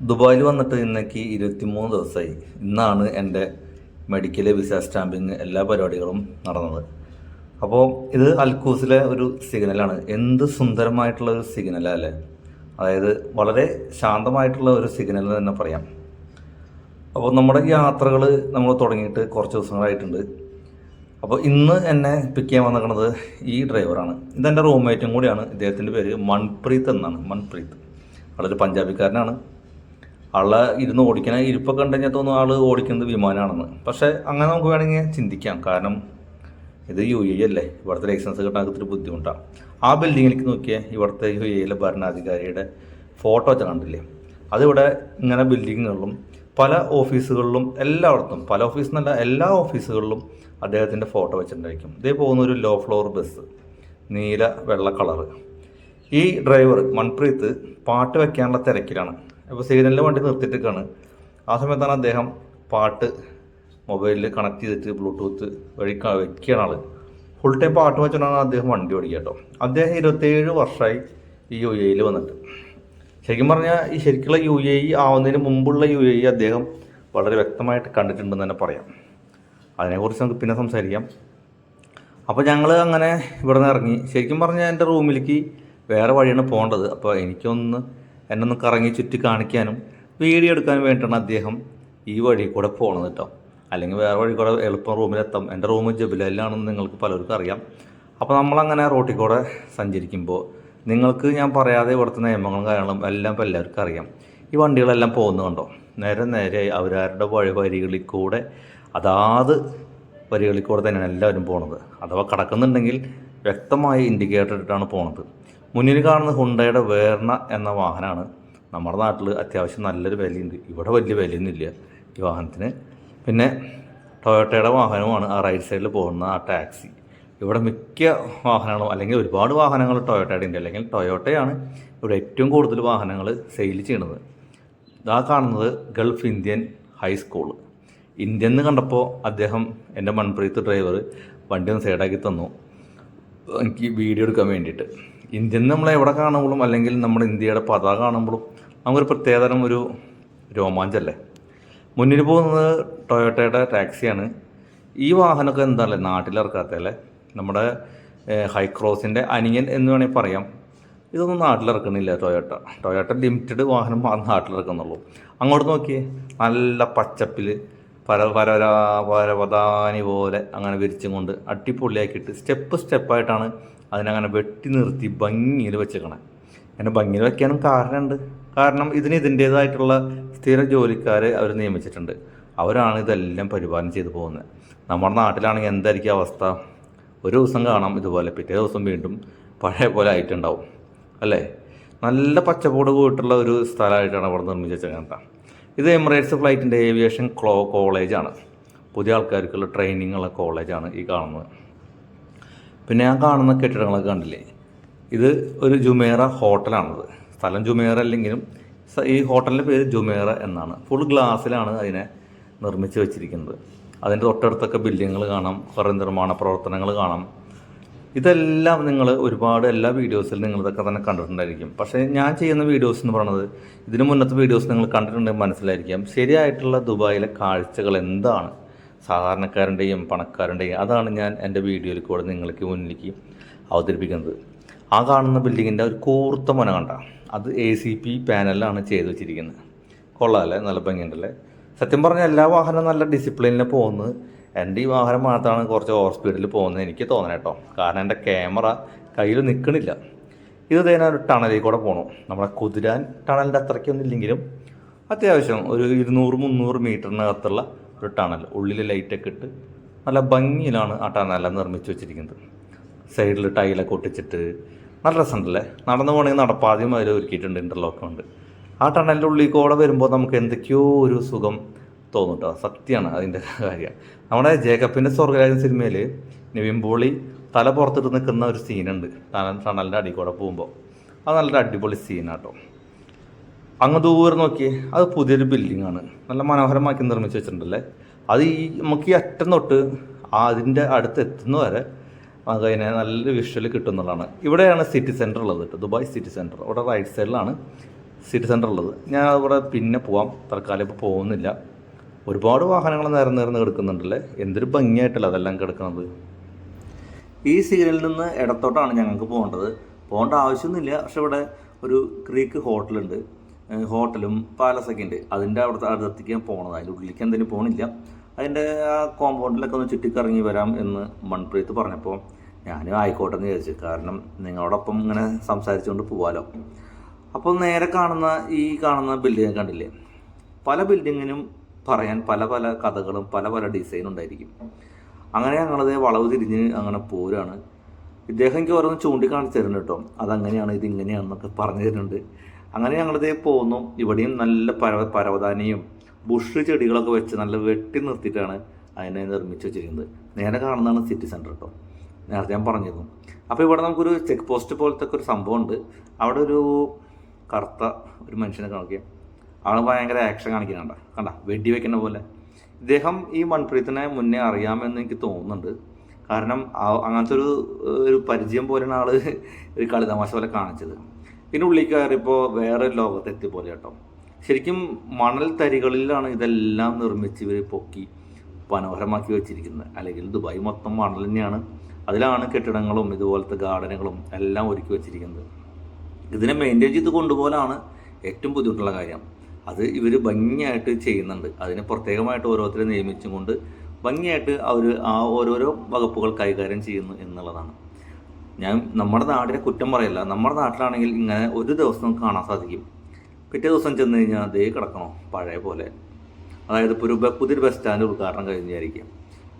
ദുബായിൽ വന്നിട്ട് ഇന്നേക്ക് ഇരുപത്തിമൂന്ന് ദിവസമായി. ഇന്നാണ് എന്റെ മെഡിക്കൽ വിസ സ്റ്റാമ്പിങ് എല്ലാ പരിപാടികളും നടന്നത്. അപ്പോൾ ഇത് അൽക്കൂസിലെ ഒരു സിഗ്നലാണ്. എന്ത് സുന്ദരമായിട്ടുള്ള ഒരു സിഗ്നലല്ലേ അതായത് വളരെ ശാന്തമായിട്ടുള്ള ഒരു സിഗ്നൽ തന്നെ പറയാം. അപ്പോൾ നമ്മുടെ യാത്രകൾ നമ്മൾ തുടങ്ങിയിട്ട് കുറച്ച് ദിവസങ്ങളായിട്ടുണ്ട്. അപ്പോൾ ഇന്ന് എന്നെ പിക്ക് ചെയ്യാൻ വന്നിരിക്കുന്നത് ഈ ഡ്രൈവറാണ്. ഇതെന്റെ റൂംമേറ്റും കൂടിയാണ്. ഇദ്ദേഹത്തിന്റെ പേര് മൺപ്രീത് എന്നാണ്. മൺപ്രീത് വളരെ പഞ്ചാബിക്കാരനാണ്. ആളെ ഇരുന്ന് ഓടിക്കണ ഇരിപ്പൊക്കെ കണ്ടു കഴിഞ്ഞാൽ തോന്നുന്നു ആൾ ഓടിക്കുന്നത് വിമാനമാണെന്ന് പക്ഷേ അങ്ങനെ നമുക്ക് വേണമെങ്കിൽ ചിന്തിക്കാം. കാരണം ഇത് യു എ അല്ലേ? ഇവിടുത്തെ ലൈസൻസ് കിട്ടാൻ ഒത്തിരി ബുദ്ധിമുട്ടാണ് ആ ബിൽഡിങ്ങിലേക്ക് നോക്കിയാൽ ഇവിടുത്തെ യു എയിലെ ഭരണാധികാരിയുടെ ഫോട്ടോ കണ്ടില്ലേ? അതിവിടെ ഇങ്ങനെ ബിൽഡിങ്ങുകളിലും പല ഓഫീസുകളിലും എല്ലായിടത്തും പല ഓഫീസ് എന്നല്ല എല്ലാ ഓഫീസുകളിലും അദ്ദേഹത്തിന്റെ ഫോട്ടോ വെച്ചിട്ടുണ്ടായിരിക്കും. ഇതേ പോകുന്ന ഒരു ലോ ഫ്ലോർ ബസ് നീല വെള്ള കളറ് ഈ ഡ്രൈവർ മൺപ്രീത്ത് പാട്ട് വെക്കാനുള്ള തിരക്കിലാണ്. അപ്പോൾ സിഗ്നലിൽ വണ്ടി നിർത്തിയിട്ടേക്കാണ് ആ സമയത്താണ് അദ്ദേഹം പാട്ട് മൊബൈലിൽ കണക്ട് ചെയ്തിട്ട് ബ്ലൂടൂത്ത് വഴി വെക്കുകയാണ് ആൾ. ഫുൾ ടൈം പാട്ട് വെച്ചുകൊണ്ടാണ് അദ്ദേഹം വണ്ടി ഓടിക്കുക കേട്ടോ. അദ്ദേഹം ഇരുപത്തേഴ് വർഷമായി ഈ യു എയിൽ വന്നിട്ട്. ശരിക്കും പറഞ്ഞാൽ ഈ ശരിക്കുള്ള യു എ ഇ ആവുന്നതിന് മുമ്പുള്ള യു എ ഇ അദ്ദേഹം വളരെ വ്യക്തമായിട്ട് കണ്ടിട്ടുണ്ടെന്ന് തന്നെ പറയാം. അതിനെക്കുറിച്ച് നമുക്ക് പിന്നെ സംസാരിക്കാം. അപ്പോൾ ഞങ്ങൾ അങ്ങനെ ഇവിടെ നിന്ന് ഇറങ്ങി. ശരിക്കും പറഞ്ഞാൽ എന്റെ റൂമിലേക്ക് വേറെ വഴിയാണ് പോകേണ്ടത്. അപ്പോൾ എനിക്കൊന്ന് എന്നെ ഒന്ന് കറങ്ങി ചുറ്റി കാണിക്കാനും വീഡിയോ എടുക്കാനും വേണ്ടിയിട്ടാണ് അദ്ദേഹം ഈ വഴി കൂടെ പോകണത് കേട്ടോ അല്ലെങ്കിൽ വേറെ വഴി കൂടെ എളുപ്പം റൂമിലെത്താം. എന്റെ റൂം ജബിലയിലാണെന്ന് നിങ്ങൾക്ക് പലർക്കും അറിയാം. അപ്പോൾ നമ്മളങ്ങനെ റോട്ടിൽ കൂടെ സഞ്ചരിക്കുമ്പോൾ നിങ്ങൾക്ക് ഞാൻ പറയാതെ ഇവിടുത്തെ നിയമങ്ങളും കാര്യങ്ങളും എല്ലാം ഇപ്പോൾ എല്ലാവർക്കും അറിയാം. ഈ വണ്ടികളെല്ലാം പോകുന്നത് കണ്ടോ? നേരെ നേരെ അവരവരുടെ വഴി വരികളിൽ കൂടെ അതാത് വരികളിൽ കൂടെ തന്നെയാണ് എല്ലാവരും പോണത്. അഥവാ കടക്കുന്നുണ്ടെങ്കിൽ വ്യക്തമായി ഇൻഡിക്കേറ്റർ ഇട്ടിട്ടാണ് പോണത്. മുന്നിൽ കാണുന്ന ഹുണ്ടയുടെ വേർണ എന്ന വാഹനമാണ് നമ്മുടെ നാട്ടിൽ അത്യാവശ്യം നല്ലൊരു വിലയുണ്ട്. ഇവിടെ വലിയ വിലയൊന്നുമില്ല ഈ വാഹനത്തിന്. പിന്നെ ടൊയോട്ടയുടെ വാഹനമാണ് ആ റൈറ്റ് സൈഡിൽ പോകുന്ന ആ ടാക്സി. ഇവിടെ മിക്ക വാഹനങ്ങളും അല്ലെങ്കിൽ ഒരുപാട് വാഹനങ്ങൾ ടൊയോട്ടയുടെ ഉണ്ട്. അല്ലെങ്കിൽ ടൊയോട്ടയാണ് ഇവിടെ ഏറ്റവും കൂടുതൽ വാഹനങ്ങൾ സെയിൽ ചെയ്യണത് ഇതാ കാണുന്നത് ഗൾഫ് ഇന്ത്യൻ ഹൈസ്കൂൾ ഇന്ത്യൻ എന്ന് കണ്ടപ്പോൾ അദ്ദേഹം എന്റെ മൺപ്രീത്ത് ഡ്രൈവർ വണ്ടി ഒന്ന് സൈഡാക്കി തന്നു. എനിക്ക് വീഡിയോ എടുക്കാൻ വേണ്ടിയിട്ട്. ഇന്ത്യൻ നമ്മളെ എവിടെ കാണുമ്പോഴും അല്ലെങ്കിൽ നമ്മുടെ ഇന്ത്യയുടെ പതാക കാണുമ്പോഴും നമുക്കൊരു പ്രത്യേകതരം ഒരു രോമാഞ്ചല്ലേ? മുന്നിൽ പോകുന്നത് ടൊയോട്ടയുടെ ടാക്സിയാണ്. ഈ വാഹനമൊക്കെ എന്താണല്ലേ നാട്ടിലിറക്കാത്തല്ലേ നമ്മുടെ ഹൈക്രോസിന്റെ അനിയൻ എന്ന് വേണമെങ്കിൽ പറയാം. ഇതൊന്നും നാട്ടിലിറക്കണില്ല ടൊയോട്ട. ടൊയോട്ട ലിമിറ്റഡ് വാഹനം നാട്ടിലിറക്കുന്നുള്ളൂ അങ്ങോട്ട് നോക്കിയേ. നല്ല പച്ചപ്പിൽ പര പര പരപതാനി പോലെ അങ്ങനെ വിരിച്ചും കൊണ്ട് അടിപൊളിയാക്കിയിട്ട് സ്റ്റെപ്പ് സ്റ്റെപ്പായിട്ടാണ് അതിനങ്ങനെ വെട്ടി നിർത്തി ഭംഗിയിൽ വെച്ചേക്കണേ. അങ്ങനെ ഭംഗിയിൽ വെക്കാനും കാരണമുണ്ട്. കാരണം ഇതിന് ഇതിന്റേതായിട്ടുള്ള സ്ഥിര ജോലിക്കാരെ അവർ നിയമിച്ചിട്ടുണ്ട്. അവരാണ് ഇതെല്ലാം പരിപാലനം ചെയ്തു പോകുന്നത്. നമ്മുടെ നാട്ടിലാണെങ്കിൽ എന്തായിരിക്കും അവസ്ഥ? ഒരു ദിവസം കാണാം ഇതുപോലെ. പിറ്റേ ദിവസം വീണ്ടും പഴയ പോലെ ആയിട്ടുണ്ടാവും. അല്ലേ? നല്ല പച്ചപ്പോട് പോയിട്ടുള്ള ഒരു സ്ഥലമായിട്ടാണ് അവിടെ നിർമ്മിച്ചത് കേട്ടോ. ഇത് എമിറേറ്റ്സ് ഫ്ലൈറ്റിന്റെ ഏവിയേഷൻ ക്ലോ കോളേജാണ്. പുതിയ ആൾക്കാർക്കുള്ള ട്രെയിനിങ്ങുള്ള കോളേജാണ് ഈ കാണുന്നത്. പിന്നെ ഞാൻ കാണുന്ന കെട്ടിടങ്ങളൊക്കെ കണ്ടില്ലേ? ഇത് ഒരു ജുമേറ ഹോട്ടലാണത്. സ്ഥലം ജുമേറ അല്ലെങ്കിലും ഈ ഹോട്ടലിന്റെ പേര് ജുമേറ എന്നാണ്. ഫുൾ ഗ്ലാസ്സിലാണ് അതിനെ നിർമ്മിച്ച് വെച്ചിരിക്കുന്നത്. അതിന്റെ തൊട്ടടുത്തൊക്കെ ബിൽഡിങ്ങുകൾ കാണാം കുറേ നിർമ്മാണ പ്രവർത്തനങ്ങൾ കാണാം. ഇതെല്ലാം നിങ്ങൾ ഒരുപാട് എല്ലാ വീഡിയോസിലും നിങ്ങൾ ഇതൊക്കെ തന്നെ കണ്ടിട്ടുണ്ടായിരിക്കും. പക്ഷേ ഞാൻ ചെയ്യുന്ന വീഡിയോസ് എന്ന് പറയുന്നത് ഇതിനു മുന്നത്തെ വീഡിയോസ് നിങ്ങൾ കണ്ടിട്ടുണ്ടെങ്കിൽ മനസ്സിലായിരിക്കാം. ശരിയായിട്ടുള്ള ദുബായിലെ കാഴ്ചകൾ എന്താണ്? സാധാരണക്കാരന്റെയും പണക്കാരന്റെയും അതാണ് ഞാൻ എന്റെ വീഡിയോയിൽ കൂടെ നിങ്ങൾക്ക് മുന്നിലേക്ക് അവതരിപ്പിക്കുന്നത്. ആ കാണുന്ന ബിൽഡിങ്ങിന്റെ ഒരു കൂർത്ത മുന കണ്ട. അത് എ സി പി പാനലിലാണ് ചെയ്ത് വെച്ചിരിക്കുന്നത്. കൊള്ളാമല്ലേ നല്ല ഭംഗിയുണ്ടല്ലേ? സത്യം പറഞ്ഞാൽ എല്ലാ വാഹനവും നല്ല ഡിസിപ്ലിനിൽ പോകുന്നത് എന്റെ ഈ വാഹനം മാത്രമാണ് കുറച്ച് ഓവർ സ്പീഡിൽ പോകുന്നത് എനിക്ക് തോന്നണം കേട്ടോ. കാരണം എന്റെ ക്യാമറ കയ്യിൽ നിൽക്കണില്ല ഇത് തന്നെ ഒരു ടണലിൽ കൂടെ പോകണം നമ്മുടെ കുതിരാൻ ടണലിന്റെ അത്രയ്ക്കൊന്നും ഇല്ലെങ്കിലും അത്യാവശ്യം ഒരു ഇരുന്നൂറ് മുന്നൂറ് മീറ്ററിനകത്തുള്ള ഒരു ടണൽ ഉള്ളിൽ ലൈറ്റൊക്കെ ഇട്ട് നല്ല ഭംഗിയിലാണ് ആ ടണലെല്ലാം നിർമ്മിച്ച് വെച്ചിരിക്കുന്നത്. സൈഡിൽ ടൈലൊക്കെ ഒട്ടിച്ചിട്ട് നല്ല രസമുണ്ടല്ലേ? നടന്നു പോകണമെങ്കിൽ നടപ്പാദ്യം അതിൽ ഒരുക്കിയിട്ടുണ്ട് ഇന്റർലോക്ക് ഉണ്ട്. ആ ടണലിന്റെ ഉള്ളിൽ കൂടെ വരുമ്പോൾ നമുക്ക് എന്തൊക്കെയോ ഒരു സുഖം തോന്നും കേട്ടോ സത്യമാണ് അതിന്റെ കാര്യം. നമ്മുടെ ജേക്കബിന്റെ സ്വർഗരാജൻ സിനിമയിൽ നിവിൻ പോളി തല പുറത്തിട്ട് നിൽക്കുന്ന ഒരു സീനുണ്ട് ടണലിന്റെ അടി കൂടെ പോകുമ്പോൾ അത് നല്ലൊരു അടിപൊളി സീനാട്ടോ അങ്ങ് ദൂരെ നോക്കിയേ അത് പുതിയൊരു ബിൽഡിംഗ് ആണ്. നല്ല മനോഹരമാക്കി നിർമ്മിച്ച് വെച്ചിട്ടുണ്ടല്ലേ? അത് ഈ നമുക്ക് ഈ അറ്റം തൊട്ട് അതിന്റെ അടുത്ത് എത്തുന്ന വരെ നമുക്ക് അതിനെ നല്ല വിഷ്വൽ കിട്ടുന്നതാണ്. ഇവിടെയാണ് സിറ്റി സെന്റർ ഉള്ളത് കേട്ടോ ദുബായ് സിറ്റി സെന്റർ ഇവിടെ റൈറ്റ് സൈഡിലാണ് സിറ്റി സെന്റർ ഉള്ളത്. ഞാൻ അവിടെ പിന്നെ പോവാം തൽക്കാലം ഇപ്പോൾ പോകുന്നില്ല. ഒരുപാട് വാഹനങ്ങൾ നേരം നേർന്ന് കിടക്കുന്നുണ്ടല്ലേ? എന്തൊരു ഭംഗിയായിട്ടല്ല അതെല്ലാം കിടക്കുന്നത് ഈ സിഗ്നലിൽ നിന്ന് ഇടത്തോട്ടാണ് ഞങ്ങൾക്ക് പോകേണ്ടത്. പോകേണ്ട ആവശ്യമൊന്നുമില്ല പക്ഷെ ഇവിടെ ഒരു ക്രീക്ക് ഹോട്ടലുണ്ട് ഹോട്ടലും പാലസൊക്കെ ഉണ്ട്. അതിന്റെ അവിടുത്തെ അടുത്തേക്ക് ഞാൻ പോകണത് അതിന്റെ ഉള്ളിലേക്ക് എന്തെങ്കിലും പോകണില്ല അതിന്റെ ആ കോമ്പൗണ്ടിലൊക്കെ ഒന്ന് ചുറ്റിക്കറങ്ങി വരാം എന്ന് മൺപ്രീത്ത് പറഞ്ഞപ്പോൾ ഞാനും ആയിക്കോട്ടെ എന്ന് വിചാരിച്ചു. കാരണം നിങ്ങളോടൊപ്പം ഇങ്ങനെ സംസാരിച്ചുകൊണ്ട് പോവാലോ. അപ്പോൾ നേരെ കാണുന്ന ഈ കാണുന്ന ബിൽഡിംഗ് കണ്ടില്ലേ? പല ബിൽഡിങ്ങിനും പറയാൻ പല പല കഥകളും പല പല ഡിസൈനും ഉണ്ടായിരിക്കും. അങ്ങനെ ഞങ്ങളത് വളവ് തിരിഞ്ഞ് അങ്ങനെ പോരാണ്. ഇദ്ദേഹം എനിക്ക് ഓരോന്ന് ചൂണ്ടിക്കാണിച്ച് തരുന്നുണ്ട് കേട്ടോ. അതങ്ങനെയാണ് ഇതിങ്ങനെയാണെന്നൊക്കെ പറഞ്ഞു തരുന്നുണ്ട്. അങ്ങനെ ഞങ്ങളിതേ പോകുന്നു ഇവിടെയും നല്ല പരവ പരവതാനിയും ബുഷ് ചെടികളൊക്കെ വെച്ച് നല്ല വെട്ടി നിർത്തിയിട്ടാണ് അതിനെ നിർമ്മിച്ച് വെച്ചിരിക്കുന്നത്. നേരെ കാണുന്നതാണ് സിറ്റി സെന്റർ കേട്ടോ നേരത്തെ ഞാൻ പറഞ്ഞിരുന്നു. അപ്പോൾ ഇവിടെ നമുക്കൊരു ചെക്ക് പോസ്റ്റ് പോലത്തെ ഒരു സംഭവമുണ്ട്. അവിടെ ഒരു കറുത്ത ഒരു മനുഷ്യനെ കാണിക്കുക ആൾ ഭയങ്കര ആക്ഷൻ കാണിക്കുന്നുണ്ട. കണ്ട? വെടി വെക്കുന്ന പോലെ. ഇദ്ദേഹം ഈ മൺപ്രീത്തിനെ മുന്നേ അറിയാമെന്ന് എനിക്ക് തോന്നുന്നുണ്ട്. കാരണം അങ്ങനത്തെ ഒരു ഒരു പരിചയം പോലെയാണ് ആൾ ഒരു കളിതമാശ പോലെ കാണിച്ചത്. പിന്നെ ഉള്ളിൽ കയറിയപ്പോൾ വേറെ ലോകത്തെത്തി പോലെ കേട്ടോ. ശരിക്കും മണൽ തരികളിലാണ് ഇതെല്ലാം നിർമ്മിച്ച് ഇവർ പൊക്കി മനോഹരമാക്കി വെച്ചിരിക്കുന്നത്. അല്ലെങ്കിൽ ദുബായ് മൊത്തം മണൽ തന്നെയാണ്. അതിലാണ് കെട്ടിടങ്ങളും ഇതുപോലത്തെ ഗാർഡനുകളും എല്ലാം ഒരുക്കി വെച്ചിരിക്കുന്നത്. ഇതിനെ മെയിന്റെയിൻ ചെയ്ത് കൊണ്ടുപോലാണ് ഏറ്റവും ബുദ്ധിമുട്ടുള്ള കാര്യം. അത് ഇവർ ഭംഗിയായിട്ട് ചെയ്യുന്നുണ്ട്. അതിനെ പ്രത്യേകമായിട്ട് ഓരോരുത്തരെ നിയമിച്ചും കൊണ്ട് ഭംഗിയായിട്ട് അവർ ആ ഓരോരോ വകുപ്പുകൾ കൈകാര്യം ചെയ്യുന്നു എന്നുള്ളതാണ്. ഞാൻ നമ്മുടെ നാടിനെ കുറ്റം പറയല്ല. നമ്മുടെ നാട്ടിലാണെങ്കിൽ ഇങ്ങനെ ഒരു ദിവസം കാണാൻ സാധിക്കും. പിറ്റേ ദിവസം ചെന്ന് കഴിഞ്ഞാൽ അതേ കിടക്കണോ? പഴയ പോലെ. അതായത് ഇപ്പോൾ ഒരു പുതിയൊരു ബസ് സ്റ്റാൻഡ് ഉദ്ഘാടനം കഴിഞ്ഞായിരിക്കും.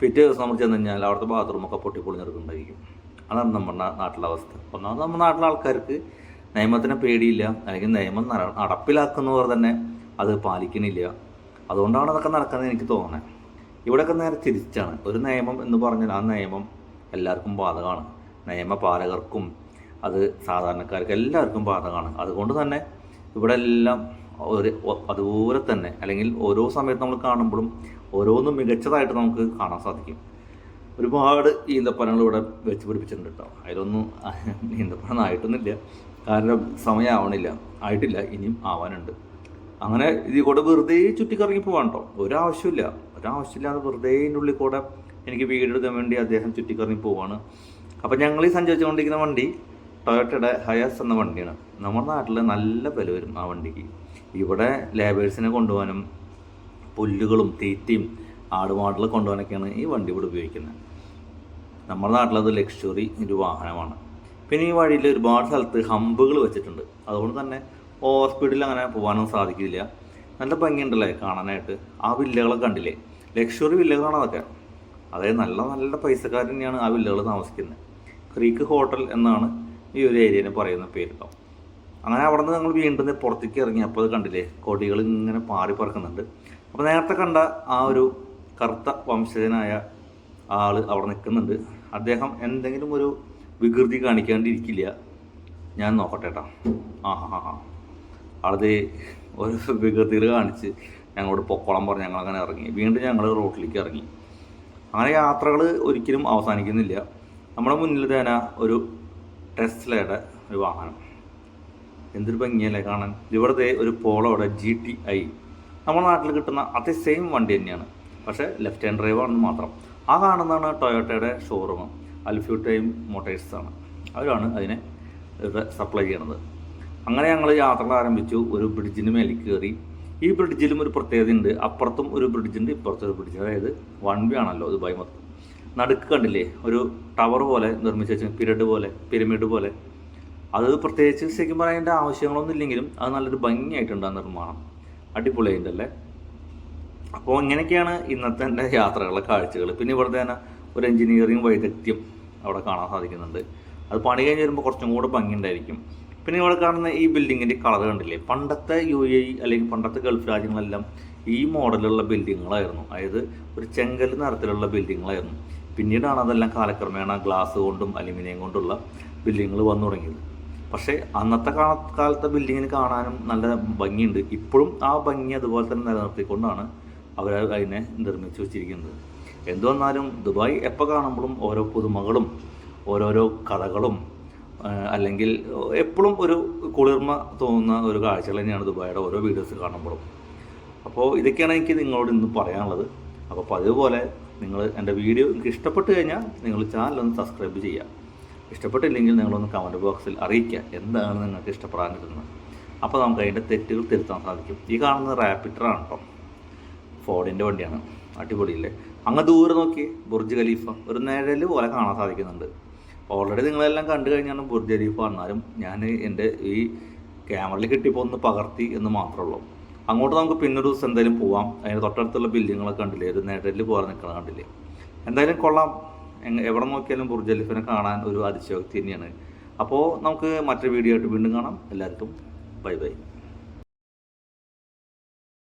പിറ്റേ ദിവസം നമ്മൾ ചെന്ന് കഴിഞ്ഞാൽ അവിടുത്തെ ബാത്റൂമൊക്കെ പൊട്ടിപ്പൊളിഞ്ഞെടുക്കുന്നുണ്ടായിരിക്കും. അതാണ് നമ്മുടെ നാട്ടിലെ അവസ്ഥ. ഒന്നാമത് നമ്മുടെ നാട്ടിലെ ആൾക്കാർക്ക് നിയമത്തിനെ പേടിയില്ല. അല്ലെങ്കിൽ നിയമം നട- നടപ്പിലാക്കുന്നവർ തന്നെ അത് പാലിക്കണില്ല. അതുകൊണ്ടാണ് അതൊക്കെ നടക്കുന്നത് എനിക്ക് തോന്നുന്നത്. ഇവിടെയൊക്കെ നേരെ തിരിച്ചാണ്. ഒരു നിയമം എന്ന് പറഞ്ഞാൽ ആ നിയമം എല്ലാവർക്കും ബാധകമാണ്. നിയമപാലകർക്കും അത് സാധാരണക്കാർക്ക് എല്ലാവർക്കും ബാധകമാണ്. അതുകൊണ്ട് തന്നെ ഇവിടെ എല്ലാം ഒരു അതുപോലെ തന്നെ അല്ലെങ്കിൽ ഓരോ സമയത്ത് നമ്മൾ കാണുമ്പോഴും ഓരോന്നും മികച്ചതായിട്ട് നമുക്ക് കാണാൻ സാധിക്കും. ഒരുപാട് ഈന്തപ്പനങ്ങൾ ഇവിടെ വെച്ച് പിടിപ്പിച്ചിട്ടുണ്ട് കേട്ടോ. അതിലൊന്നും ഈന്തപ്പനം ആയിട്ടൊന്നുമില്ല. കാരണം സമയമാവണില്ല. ആയിട്ടില്ല. ഇനിയും ആവാനുണ്ട്. അങ്ങനെ ഇതിൽ കൂടെ വെറുതെ ചുറ്റിക്കറങ്ങി പോകാൻ കേട്ടോ. ഒരാവശ്യമില്ല. ഒരാവശ്യമില്ലാതെ വെറുതെ ഉള്ളിൽ കൂടെ എനിക്ക് വീടെടുക്കാൻ വേണ്ടി അദ്ദേഹം ചുറ്റിക്കറങ്ങി പോവാണ്. അപ്പം ഞങ്ങൾ ഈ സഞ്ചരിച്ചുകൊണ്ടിരിക്കുന്ന വണ്ടി ടൊയോട്ടയുടെ ഹയസ് എന്ന വണ്ടിയാണ്. നമ്മുടെ നാട്ടിൽ നല്ല വില വരും ആ വണ്ടിക്ക്. ഇവിടെ ലേബേഴ്സിനെ കൊണ്ടുപോകാനും പുല്ലുകളും തീറ്റയും ആടുമാടുകൾ കൊണ്ടുപോകാനൊക്കെയാണ് ഈ വണ്ടി ഇവിടെ ഉപയോഗിക്കുന്നത്. നമ്മുടെ നാട്ടിലത് ലക്ഷറി ഒരു വാഹനമാണ്. പിന്നെ ഈ വഴിയിൽ ഒരുപാട് സ്ഥലത്ത് ഹമ്പുകൾ വെച്ചിട്ടുണ്ട്. അതുകൊണ്ട് തന്നെ ഓവർ സ്പീഡിൽ അങ്ങനെ പോകാനൊന്നും സാധിക്കില്ല. നല്ല ഭംഗിയുണ്ടല്ലേ കാണാനായിട്ട്? ആ വില്ലകളൊക്കെ കണ്ടില്ലേ? ലക്ഷറി വില്ലകളാണ് അതൊക്കെ? അതായത് നല്ല നല്ല പൈസക്കാർ തന്നെയാണ് ആ വില്ലകൾ താമസിക്കുന്നത് ക്രീക്ക് ഹോട്ടൽ എന്നാണ് ഈ ഒരു ഏരിയനെ പറയുന്ന പേര് കേട്ടോ അങ്ങനെ അവിടെ നിന്ന് ഞങ്ങൾ വീണ്ടും പുറത്തേക്ക് ഇറങ്ങി. അപ്പോൾ അത് കണ്ടില്ലേ? കൊടികൾ ഇങ്ങനെ പാറി പറക്കുന്നുണ്ട്. അപ്പോൾ നേരത്തെ കണ്ട ആ ഒരു കറുത്ത വംശജനായ ആൾ അവിടെ നിൽക്കുന്നുണ്ട് അദ്ദേഹം എന്തെങ്കിലും ഒരു വികൃതി കാണിക്കാണ്ടിരിക്കില്ല. ഞാൻ നോക്കട്ടെ കേട്ടോ ആ ഹാ ഹാ ആളത് ഒരു വികൃതികൾ കാണിച്ച് ഞങ്ങളോട് പൊക്കോളം പറഞ്ഞ് ഞങ്ങളങ്ങനെ ഇറങ്ങി. വീണ്ടും ഞങ്ങൾ റോട്ടിലേക്ക് ഇറങ്ങി. അങ്ങനെ യാത്രകൾ ഒരിക്കലും അവസാനിക്കുന്നില്ല. നമ്മുടെ മുന്നിൽ തന്നെ ഒരു ടെസ്ലയുടെ ഒരു വാഹനം. എന്തൊരു ഭംഗിയല്ലേ കാണാൻ. ഇവിടുത്തെ ഒരു പോളോയുടെ ജി ടി ഐ നമ്മുടെ നാട്ടിൽ കിട്ടുന്ന അതേ സെയിം വണ്ടി തന്നെയാണ്. പക്ഷേ ലെഫ്റ്റ് ഹാൻഡ് ഡ്രൈവ് ആണെന്ന് മാത്രം. ആ കാണുന്നതാണ് ടൊയോട്ടയുടെ ഷോറൂം അൽഫ്യൂ ടൈം മോട്ടേഴ്സ് ആണ് അവരാണ് അതിനെ സപ്ലൈ ചെയ്യണത്. അങ്ങനെ ഞങ്ങൾ യാത്രകൾ ആരംഭിച്ചു. ഒരു ബ്രിഡ്ജിന് മേലേക്ക് കയറി ഈ ബ്രിഡ്ജിലും ഒരു പ്രത്യേകത ഉണ്ട്. അപ്പുറത്തും ഒരു ബ്രിഡ്ജുണ്ട് ഇപ്പുറത്തും ഒരു ബ്രിഡ്ജ്. അതായത് വൺ വേ ആണല്ലോ ദുബായ് മൊത്തം. നടുക്ക് കണ്ടില്ലേ ഒരു ടവർ പോലെ നിർമ്മിച്ച് വെച്ച പിരഡ് പോലെ പിരമിഡ് പോലെ. അത് പ്രത്യേകിച്ച് ശരിക്കും പറയേണ്ട ആവശ്യങ്ങളൊന്നും ഇല്ലെങ്കിലും അത് നല്ലൊരു ഭംഗിയായിട്ടുണ്ട് ആ നിർമ്മാണം. അടിപൊളിയായിട്ടല്ലേ അപ്പോൾ ഇങ്ങനെയൊക്കെയാണ് ഇന്നത്തെ എന്റെ യാത്രകളുടെ കാഴ്ചകൾ പിന്നെ ഇവിടുത്തെ തന്നെ ഒരു എഞ്ചിനീയറിംഗ് വൈദഗ്ധ്യം അവിടെ കാണാൻ സാധിക്കുന്നുണ്ട്. അത് പണി കഴിഞ്ഞ് വരുമ്പോൾ കുറച്ചും കൂടെ ഭംഗിയുണ്ടായിരിക്കും പിന്നെ ഇവിടെ കാണുന്ന ഈ ബിൽഡിങ്ങിന്റെ കളർ കണ്ടില്ലേ? പണ്ടത്തെ യു എ ഇ അല്ലെങ്കിൽ പണ്ടത്തെ ഗൾഫ് രാജ്യങ്ങളെല്ലാം ഈ മോഡലുള്ള ബിൽഡിങ്ങുകളായിരുന്നു അതായത് ഒരു ചെങ്കൽ നിറത്തിലുള്ള ബിൽഡിങ്ങുകളായിരുന്നു പിന്നീടാണ് അതെല്ലാം കാലക്രമേണ ഗ്ലാസ് കൊണ്ടും അലുമിനിയം കൊണ്ടുള്ള ബിൽഡിങ്ങുകൾ വന്നു തുടങ്ങിയത്. പക്ഷേ അന്നത്തെ കാല കാലത്തെ ബിൽഡിങ്ങിന് കാണാനും നല്ല ഭംഗിയുണ്ട്. ഇപ്പോഴും ആ ഭംഗി അതുപോലെ തന്നെ നിലനിർത്തിക്കൊണ്ടാണ് അവർ അതിനെ നിർമ്മിച്ചു വെച്ചിരിക്കുന്നത്. എന്തു വന്നാലും ദുബായ് എപ്പോൾ കാണുമ്പോഴും ഓരോ പുതുമകളും ഓരോരോ കഥകളും അല്ലെങ്കിൽ എപ്പോഴും ഒരു കുളിർമ തോന്നുന്ന ഒരു കാഴ്ചകൾ തന്നെയാണ് ദുബായിയുടെ ഓരോ വീഡിയോസ് കാണുമ്പോഴും. അപ്പോൾ ഇതൊക്കെയാണ് എനിക്ക് നിങ്ങളോട് ഇന്ന് പറയാനുള്ളത്. അപ്പോൾ പതിവുപോലെ നിങ്ങൾ എന്റെ വീഡിയോ നിങ്ങൾക്ക് ഇഷ്ടപ്പെട്ട് കഴിഞ്ഞാൽ നിങ്ങൾ ചാനലൊന്ന് സബ്സ്ക്രൈബ് ചെയ്യുക. ഇഷ്ടപ്പെട്ടില്ലെങ്കിൽ നിങ്ങളൊന്ന് കമന്റ് ബോക്സിൽ അറിയിക്കുക എന്താണ് നിങ്ങൾക്ക് ഇഷ്ടപ്പെടാനിരുന്നത് അപ്പോൾ നമുക്ക് അതിന്റെ തെറ്റുകൾ തിരുത്താൻ സാധിക്കും. ഈ കാണുന്നത് റാപ്പിറ്ററാണ് കേട്ടോ. ഫോർഡിന്റെ വണ്ടിയാണ്. അടിപൊളിയില്ലേ? അങ്ങ് ദൂരെ നോക്കി ബുർജ് ഖലീഫ ഒരു നിഴൽ പോലെ കാണാൻ സാധിക്കുന്നുണ്ട്. ഓൾറെഡി നിങ്ങളെല്ലാം കണ്ടു കഴിഞ്ഞാണ് ബുർജ് ഖലീഫ ഞാൻ എന്റെ ഈ ക്യാമറയിൽ കിട്ടിയപ്പോൾ ഒന്ന് പകർത്തി എന്ന് മാത്രമേ ഉള്ളൂ. അങ്ങോട്ട് നമുക്ക് പിന്നൊരു ദിവസം എന്തായാലും പോവാം. അതിന് തൊട്ടടുത്തുള്ള ബിൽഡിങ്ങുകളൊക്കെ കണ്ടില്ലേ? ഒരു നേട്ടലിൽ പോലെ നിൽക്കണം കണ്ടില്ലേ? എന്തായാലും കൊള്ളാം. എവിടെ നോക്കിയാലും ബുർജ് കാണാൻ ഒരു അതിശയോക്തി തന്നെയാണ്. അപ്പോൾ നമുക്ക് മറ്റൊരു വീഡിയോ ആയിട്ട് വീണ്ടും കാണാം. എല്ലാവർക്കും ബൈ ബൈ